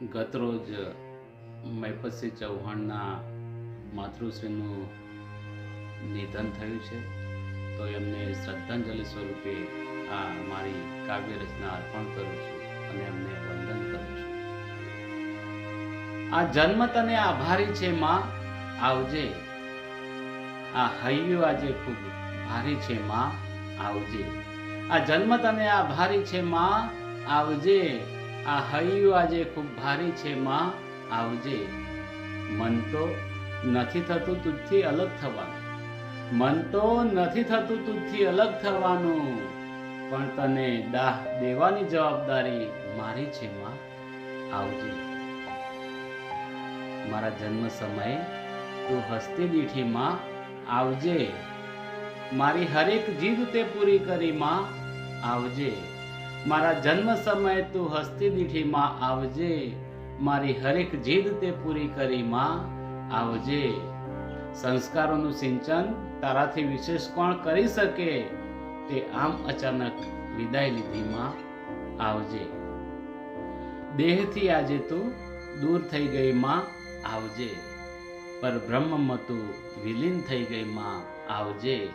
ગતરોજ મૈપતસિંહ ચૌહાણના માતૃશ્રીનું નિધન થયું છે. તો એમને શ્રદ્ધાંજલિ સ્વરૂપે આ મારી કાવ્ય રચના અર્પણ કરું છું અને એમને વંદન કરું છું. આ જન્મ તને આભારી છે માં, આવજે. આ હૈયું આજે ખૂબ ભારી છે માં, આવજે. આ જન્મ તને આભારી છે માં, આવજે. આ હૈયું આજે ખૂબ ભારી છે, માં. આવજે. મન તો નથી થતું તુજથી અલગ થવાનું. મન તો નથી થતું તુજથી અલગ થવાનું. પણ તને દાહ દેવાની જવાબદારી મારી છે, માં. આવજે. મારા જન્મ સમયે તું હસતી દીઠી, માં. આવજે. મારી હરેક જીદ તે પૂરી કરી, માં. આવજે. મારા જન્મ સમયે તું હસ્તી દીઠી માં આવજે. મારી હરેક જીદ તે પૂરી કરી માં આવજે. સંસ્કારોનું સિંચન તારાથી વિશેષ કોણ કરી શકે? તે આમ અચાનક વિદાય લીધી માં આવજે. દેહથી આજે તું દૂર થઈ ગઈ માં આવજે. પર બ્રહ્મમાં તું વિલીન થઈ ગઈ માં આવજે.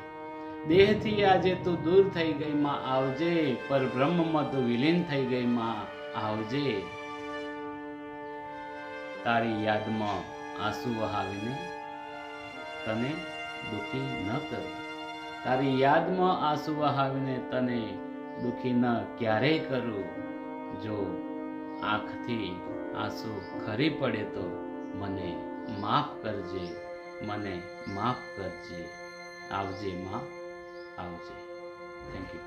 દેહથી આજે તું દૂર થઈ ગઈ માં આવજે, પર બ્રહ્મમાં તું વિલીન થઈ ગઈ માં આવજે. તારી યાદમાં આંસુ વહાવીને તને દુખી ન કરું. તારી યાદમાં આંસુ વહાવીને તને દુખી ન ક્યારેય કરું. જો આંખથી આંસુ ખરી પડે તો મને માફ કરજે, મને માફ કરજે. આવજે માં આવજે થેન્ક યુ